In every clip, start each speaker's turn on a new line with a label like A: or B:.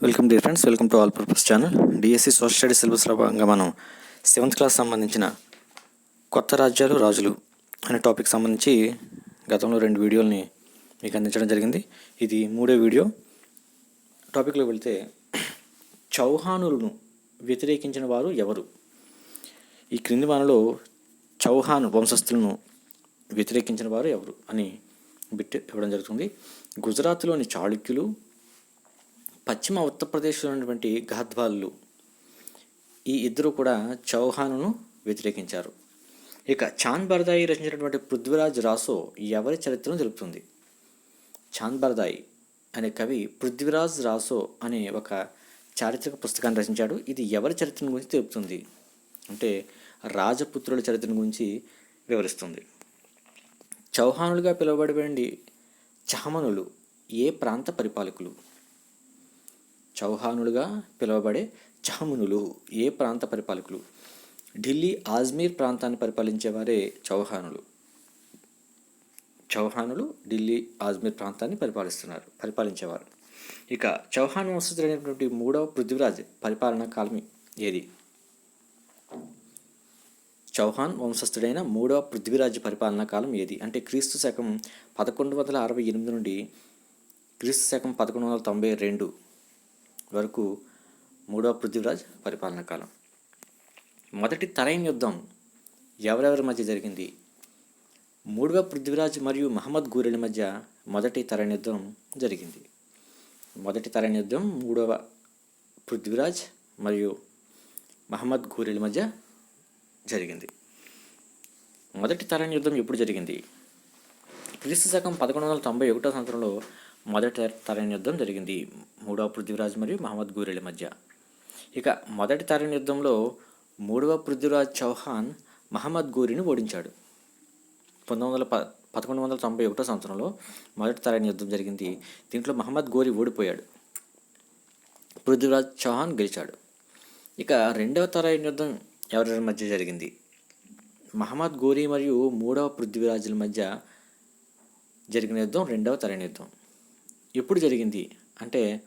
A: Welcome dear friends welcome to all purpose channel DSC social studies సిలబస్లో భాగంగా మనం seventh class సంబంధించిన కొత్త రాజ్యాలు రాజులు అనే టాపిక్ సంబంధించి గతంలో రెండు వీడియోల్ని మీకు అందించడం జరిగింది. ఇది మూడో వీడియో. టాపిక్లో వెళితే చౌహానులను వ్యతిరేకించిన వారు ఎవరు? ఈ క్రింది మనలో చౌహాన్ వంశస్థులను వ్యతిరేకించిన వారు ఎవరు అని బిట్ ఇవ్వడం జరుగుతుంది. గుజరాత్లోని చాళుక్యులు పశ్చిమ ఉత్తరప్రదేశ్లో ఉన్నటువంటి గాద్వాళ్ళు ఈ ఇద్దరు కూడా చౌహానును వ్యతిరేకించారు. ఇక చాంద్ బర్దాయి రచించినటువంటి పృథ్వీరాజ్ రాసో ఎవరి చరిత్రను తెలుపుతుంది? చాంద్ బర్దాయి అనే కవి పృథ్వీరాజ్ రాసో అనే ఒక చారిత్రక పుస్తకాన్ని రచించాడు. ఇది ఎవరి చరిత్రను గురించి తెలుపుతుంది? అంటే రాజపుత్రుల చరిత్రను గురించి వివరిస్తుంది. చౌహానులుగా పిలువబడబడి చహమనులు ఏ ప్రాంత పరిపాలకులు? చౌహానులుగా పిలువబడే చహమునులు ఏ ప్రాంత పరిపాలకులు? ఢిల్లీ ఆజ్మీర్ ప్రాంతాన్ని పరిపాలించేవారే చౌహానులు. చౌహానులు ఢిల్లీ ఆజ్మీర్ ప్రాంతాన్ని పరిపాలిస్తున్నారు పరిపాలించేవారు. ఇక చౌహాన్ వంశస్థుడైనటువంటి మూడవ పృథ్వీరాజ్ పరిపాలనా కాలం ఏది? చౌహాన్ వంశస్థుడైన మూడవ పృథ్వీరాజ్ పరిపాలనా కాలం ఏది? అంటే క్రీస్తు శకం పదకొండు వందల అరవై ఎనిమిది నుండి క్రీస్తు శకం పదకొండు వందల తొంభై రెండు వరకు మూడవ పృథ్వీరాజ్ పరిపాలనా కాలం. మొదటి తరైన్ యుద్ధం ఎవరెవరి మధ్య జరిగింది? మూడవ పృథ్వీరాజ్ మరియు మహమ్మద్ గూరెల మధ్య మొదటి తరైన్ యుద్ధం జరిగింది. మొదటి తరైన్ యుద్ధం మూడవ పృథ్వీరాజ్ మరియు మహమ్మద్ గూరెల మధ్య జరిగింది. మొదటి తరైన్ యుద్ధం ఎప్పుడు జరిగింది? క్రీస్తు శకం పదకొండు వందల తొంభై ఒకటో సంవత్సరంలో మొదటి తరైన యుద్ధం జరిగింది. మూడవ పృథ్వీరాజ్ మరియు మహమ్మద్ గూరెల మధ్య. ఇక మొదటి తరైన యుద్ధంలో మూడవ పృథ్వీరాజ్ చౌహాన్ మహమ్మద్ గూరిని ఓడించాడు. పంతొమ్మిది వందల ప పదకొండు వందల తొంభై ఒకటో సంవత్సరంలో మొదటి తరైన యుద్ధం జరిగింది. దీంట్లో మహమ్మద్ గోరి ఓడిపోయాడు. పృథ్వీరాజ్ చౌహాన్ గెలిచాడు. ఇక రెండవ తరైన యుద్ధం ఎవరి మధ్య జరిగింది? మహమ్మద్ గోరి మరియు మూడవ పృథ్వీరాజుల మధ్య జరిగిన యుద్ధం రెండవ తరైన యుద్ధం. ఎప్పుడు జరిగింది? అంటే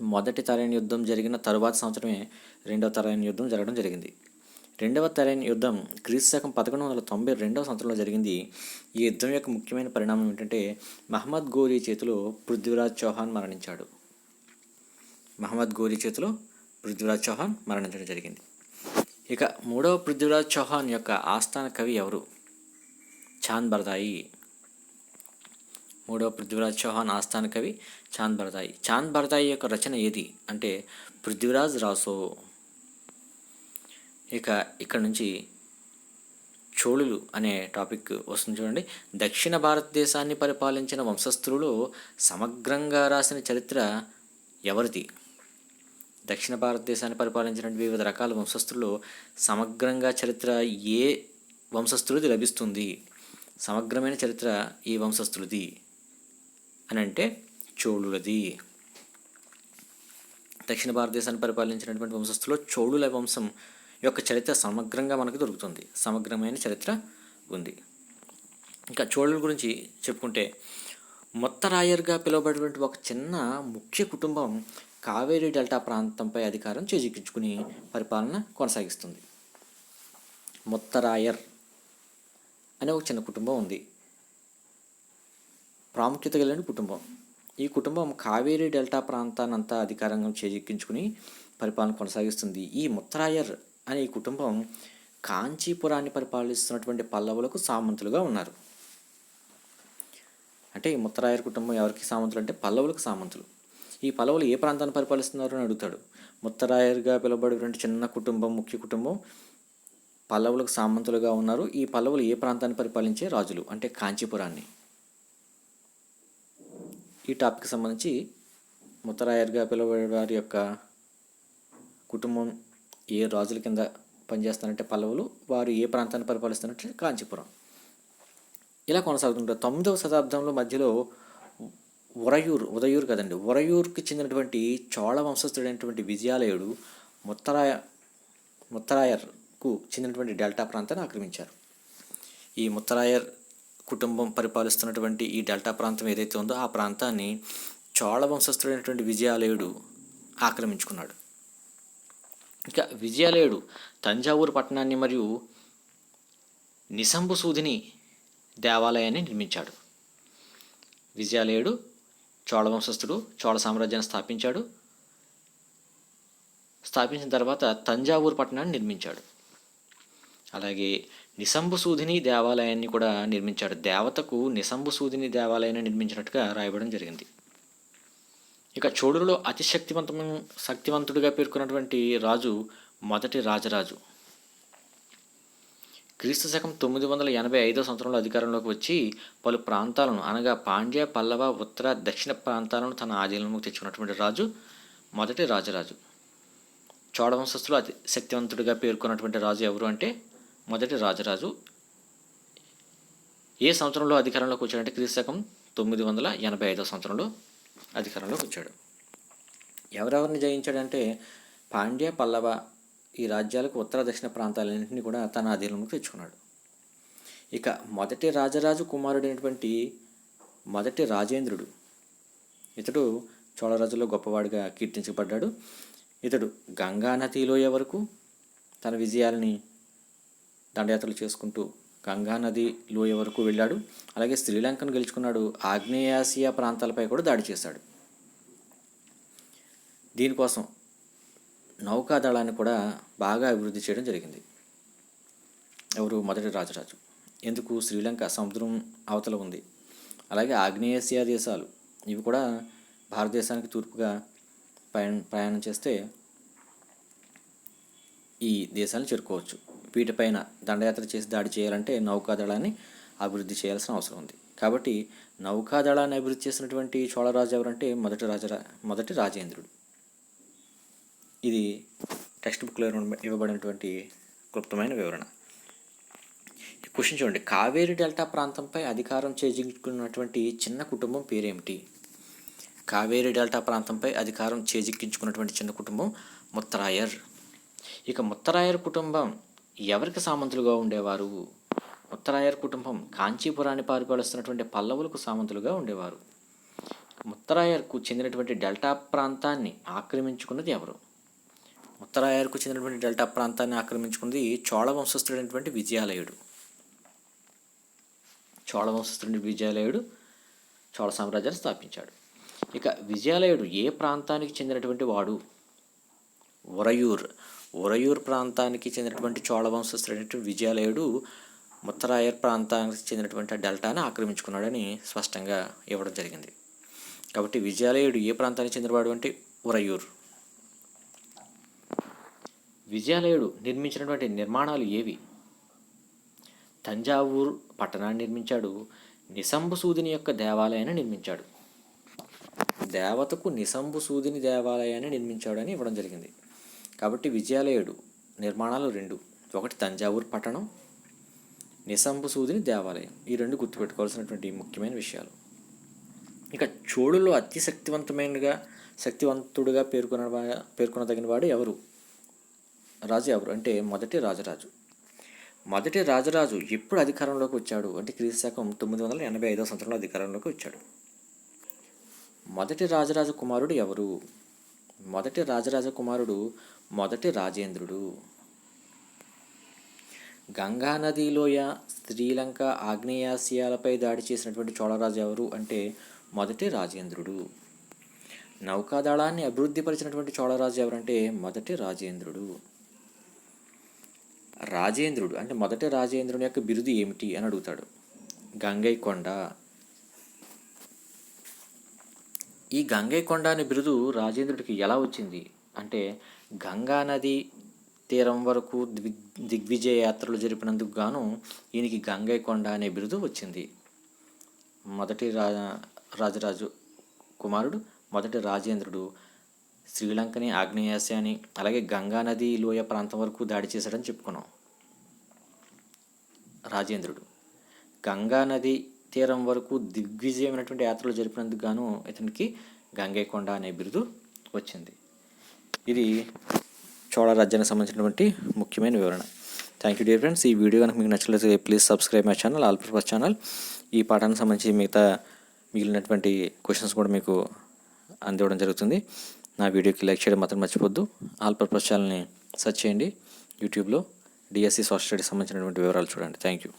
A: మొదటి తరైన యుద్ధం జరిగిన తరువాత సంవత్సరమే రెండవ తరైన యుద్ధం జరగడం జరిగింది. రెండవ తరైన యుద్ధం క్రీస్తు శకం పదకొండు వందల తొంభై రెండవ సంవత్సరంలో జరిగింది. ఈ యుద్ధం యొక్క ముఖ్యమైన పరిణామం ఏంటంటే మహమ్మద్ గోరీ చేతిలో పృథ్వీరాజ్ చౌహాన్ మరణించాడు. మహమ్మద్ గోరీ చేతిలో పృథ్వీరాజ్ చౌహాన్ మరణించడం జరిగింది. ఇక మూడవ పృథ్వీరాజ్ చౌహాన్ యొక్క ఆస్థాన కవి ఎవరు? చాంద్ బర్దాయి. మూడవ పృథ్వీరాజ్ చౌహాన్ ఆస్థాన కవి చాంద్ భరతాయి. చాంద్ భరతాయి యొక్క రచన ఏది? అంటే పృథ్వీరాజ్ రాసో ఇక ఇక్కడ నుంచి చోళులు అనే టాపిక్ వస్తుంది చూడండి. దక్షిణ భారతదేశాన్ని పరిపాలించిన వంశస్థులలో సమగ్రంగా రాసిన చరిత్ర ఎవరిది? దక్షిణ భారతదేశాన్ని పరిపాలించిన వివిధ రకాల వంశస్థులు సమగ్రంగా చరిత్ర ఏ వంశస్థులది లభిస్తుంది? సమగ్రమైన చరిత్ర ఈ వంశస్థులది. అని అంటే చోళులది. దక్షిణ భారతదేశాన్ని పరిపాలించినటువంటి వంశస్థులో చోళుల వంశం యొక్క చరిత్ర సమగ్రంగా మనకు దొరుకుతుంది. సమగ్రమైన చరిత్ర ఉంది. ఇంకా చోళుల గురించి చెప్పుకుంటే మొత్తరాయర్గా పిలువబడినటువంటి ఒక చిన్న ముఖ్య కుటుంబం కావేరీ డెల్టా ప్రాంతంపై అధికారం చేజిక్కించుకుని పరిపాలన కొనసాగిస్తుంది. మొత్తరాయర్ అనే ఒక చిన్న కుటుంబం ఉంది. ప్రాముఖ్యత కలిగిన కుటుంబం. ఈ కుటుంబం కావేరీ డెల్టా ప్రాంతానంతా అధికారంగా చేజిక్కించుకుని పరిపాలన కొనసాగిస్తుంది. ఈ ముత్తరాయర్ అనే ఈ కుటుంబం కాంచీపురాన్ని పరిపాలిస్తున్నటువంటి పల్లవులకు సామంతులుగా ఉన్నారు. అంటే ఈ ముత్తరాయర్ కుటుంబం ఎవరికి సామంతులు అంటే పల్లవులకు సామంతులు. ఈ పల్లవులు ఏ ప్రాంతాన్ని పరిపాలిస్తున్నారు అని అడుగుతాడు. ముత్తరాయర్గా పిలువబడేటువంటి చిన్న కుటుంబం ముఖ్య కుటుంబం పల్లవులకు సామంతులుగా ఉన్నారు. ఈ పల్లవులు ఏ ప్రాంతాన్ని పరిపాలించే రాజులు? అంటే కాంచీపురాన్ని. ఈ టాపిక్ సంబంధించి ముత్తరాయర్గా పిలువబడే వారి యొక్క కుటుంబం ఏ రాజుల కింద పనిచేస్తారంటే పల్లవులు వారు ఏ ప్రాంతాన్ని పరిపాలిస్తారంటే కాంచీపురం. ఇలా కొనసాగుతుంటారు తొమ్మిదవ శతాబ్దంలో మధ్యలో ఉరయూర్ ఉదయూర్ కదండి ఉరయూర్కి చెందినటువంటి చోళ వంశస్థుడైనటువంటి విజయాలయుడు ముత్తరాయ ముత్తరాయర్కు చెందినటువంటి డెల్టా ప్రాంతాన్ని ఆక్రమించారు. ఈ ముత్తరాయర్ కుటుంబం పరిపాలిస్తున్నటువంటి ఈ డెల్టా ప్రాంతం ఏదైతే ఉందో ఆ ప్రాంతాన్ని చోళ వంశస్థుడైనటువంటి విజయాలయుడు ఆక్రమించుకున్నాడు. ఇక విజయాలయుడు తంజావూరు పట్టణాన్ని మరియు నిశంబు సూదిని దేవాలయాన్ని నిర్మించాడు. విజయాలయుడు చోళ వంశస్థుడు చోళ సామ్రాజ్యాన్ని స్థాపించాడు. స్థాపించిన తర్వాత తంజావూరు పట్టణాన్ని నిర్మించాడు. అలాగే నిశంభుసూదిని దేవాలయాన్ని కూడా నిర్మించాడు. దేవతకు నిశంబు సూదిని దేవాలయాన్ని నిర్మించినట్టుగా రాయబడడం జరిగింది. ఇక చోడులో అతి శక్తివంతమైన శక్తివంతుడిగా పేర్కొన్నటువంటి రాజు మొదటి రాజరాజు. క్రీస్తు శకం తొమ్మిది వందల ఎనభై ఐదో సంవత్సరంలో అధికారంలోకి వచ్చి పలు ప్రాంతాలను అనగా పాండ్య పల్లవ ఉత్తర దక్షిణ ప్రాంతాలను తన ఆధీనంలోకి తెచ్చుకున్నటువంటి రాజు మొదటి రాజరాజు. చోడవంశస్థులు అతి శక్తివంతుడిగా పేర్కొన్నటువంటి రాజు ఎవరు అంటే మొదటి రాజరాజు. ఏ సంవత్సరంలో అధికారంలోకి వచ్చాడంటే క్రీస్తు శకం తొమ్మిది వందల ఎనభై ఐదో సంవత్సరంలో అధికారంలోకి వచ్చాడు. ఎవరెవరిని జయించాడంటే పాండ్య పల్లవ ఈ రాజ్యాలకు ఉత్తర దక్షిణ ప్రాంతాలన్నింటినీ కూడా తన అధీనంలోకి తెచ్చుకున్నాడు. ఇక మొదటి రాజరాజు కుమారుడైనటువంటి మొదటి రాజేంద్రుడు. ఇతడు చోళరాజులో గొప్పవాడిగా కీర్తించబడ్డాడు. ఇతడు గంగా నదిలోయ వరకు తన విజయాలని దండయాత్రలు చేసుకుంటూ గంగా నది లోయ వరకు వెళ్ళాడు. అలాగే శ్రీలంకను గెలుచుకున్నాడు. ఆగ్నేయాసియా ప్రాంతాలపై కూడా దాడి చేశాడు. దీనికోసం నౌకాదళాన్ని కూడా బాగా అభివృద్ధి చేయడం జరిగింది. ఎవరు? మొదటి రాజరాజు. ఎందుకు? శ్రీలంక సముద్రం అవతల ఉంది. అలాగే ఆగ్నేయాసియా దేశాలు ఇవి కూడా భారతదేశానికి తూర్పుగా ప్రయాణం ప్రయాణం చేస్తే ఈ దేశాలను చేరుకోవచ్చు. వీటిపైన దండయాత్ర చేసి దాడి చేయాలంటే నౌకాదళాన్ని అభివృద్ధి చేయాల్సిన అవసరం ఉంది. కాబట్టి నౌకాదళాన్ని అభివృద్ధి చేసినటువంటి చోళరాజు ఎవరంటే మొదటి రాజ మొదటి రాజేంద్రుడు. ఇది టెక్స్ట్ బుక్లో ఇవ్వబడినటువంటి క్లుప్తమైన వివరణ. క్వశ్చన్ చూడండి. కావేరి డెల్టా ప్రాంతంపై అధికారం చేజిక్కించుకున్నటువంటి చిన్న కుటుంబం పేరేమిటి? కావేరి డెల్టా ప్రాంతంపై అధికారం చేజిక్కించుకున్నటువంటి చిన్న కుటుంబం ముత్తరాయర్. ఇక ముత్తరాయర్ కుటుంబం ఎవరికి సామంతులుగా ఉండేవారు? ముత్తరాయర్ కుటుంబం కాంచీపురాన్ని పారిపాలిస్తున్నటువంటి పల్లవులకు సామంతులుగా ఉండేవారు. ముత్తరాయర్కు చెందినటువంటి డెల్టా ప్రాంతాన్ని ఆక్రమించుకున్నది ఎవరు? ఉత్తరాయర్కు చెందినటువంటి డెల్టా ప్రాంతాన్ని ఆక్రమించుకున్నది చోళ వంశస్థుడైనటువంటి విజయాలయుడు. చోళ వంశస్థుడి విజయాలయుడు చోళ సామ్రాజ్యాన్ని స్థాపించాడు. ఇక విజయాలయుడు ఏ ప్రాంతానికి చెందినటువంటి వాడు? ఉరయూర్. ఉరయూర్ ప్రాంతానికి చెందినటువంటి చోళవంశ వంశస్థుడైనటువంటి విజయాలయుడు ముత్తరాయర్ ప్రాంతానికి చెందినటువంటి ఆ డెల్టాను ఆక్రమించుకున్నాడని స్పష్టంగా ఇవ్వడం జరిగింది. కాబట్టి విజయాలయుడు ఏ ప్రాంతానికి చెందినవాడు అంటే ఉరయూర్ విజయాలయుడు నిర్మించినటువంటి నిర్మాణాలు ఏవి? తంజావూరు పట్టణాన్ని నిర్మించాడు నిసంబసూదిని యొక్క దేవాలయాన్ని నిర్మించాడు. దేవతకు నిసంబసూదిని దేవాలయాన్ని నిర్మించాడని ఇవ్వడం జరిగింది. కాబట్టి విజయాలయుడు నిర్మాణాలు రెండు. ఒకటి తంజావూరు పట్టణం నిశంబు సూదిని దేవాలయం. ఈ రెండు గుర్తుపెట్టుకోవాల్సినటువంటి ముఖ్యమైన విషయాలు. ఇక చోడులో అతి శక్తివంతమైనగా శక్తివంతుడుగా పేర్కొన పేర్కొనదగిన వాడు ఎవరు? రాజు ఎవరు? అంటే మొదటి రాజరాజు. మొదటి రాజరాజు ఎప్పుడు అధికారంలోకి వచ్చాడు? అంటే క్రీస్తుశాకం తొమ్మిది వందల ఎనభై ఐదో సంవత్సరంలో అధికారంలోకి వచ్చాడు. మొదటి రాజరాజు కుమారుడు ఎవరు? మొదటి రాజరాజ కుమారుడు మొదటి రాజేంద్రుడు. గంగా నదిలోయ శ్రీలంక ఆగ్నేయాసియాలపై దాడి చేసినటువంటి చోళరాజు ఎవరు అంటే మొదటి రాజేంద్రుడు. నౌకాదళాన్ని అభివృద్ధిపరిచినటువంటి చోళరాజు ఎవరంటే మొదటి రాజేంద్రుడు. రాజేంద్రుడు అంటే మొదటి రాజేంద్రుని యొక్క బిరుదు ఏమిటి అని అడుగుతాడు. గంగైకొండ ఈ గంగైకొండ అనే బిరుదు రాజేంద్రుడికి ఎలా వచ్చింది? అంటే గంగా నది తీరం వరకు దిగ్ దిగ్విజయ యాత్రలు జరిపినందుకు గాను ఈయనకి గంగైకొండ అనే బిరుదు వచ్చింది. మొదటి రా రాజరాజు కుమారుడు మొదటి రాజేంద్రుడు శ్రీలంకని ఆగ్నేయాసియాని అలాగే గంగానది లోయ ప్రాంతం వరకు దాడి చేశాడని చెప్పుకున్నాం. రాజేంద్రుడు. గంగా నది తీరం వరకు దిగ్విజయమైనటువంటి యాత్రలు జరిపినందుకు గాను ఇతనికి గంగైకొండ అనే బిరుదు వచ్చింది. ఇది చోళరాజ్యానికి సంబంధించినటువంటి ముఖ్యమైన వివరణ. థ్యాంక్ యూ డియర్ ఫ్రెండ్స్ ఈ వీడియో కనుక మీకు నచ్చలేదు please subscribe my channel all purpose channel ఈ పాఠానికి సంబంధించి మిగతా మిగిలినటువంటి క్వశ్చన్స్ కూడా మీకు అందివ్వడం జరుగుతుంది. నా వీడియోకి లైక్ చేయడం మాత్రం మర్చిపోద్దు ఆల్ పర్పస్ ఛానల్ని సెర్చ్ చేయండి. యూట్యూబ్లో డిఎస్సి సోషల్ స్టడీస్ సంబంధించినటువంటి వివరాలు చూడండి. Thank you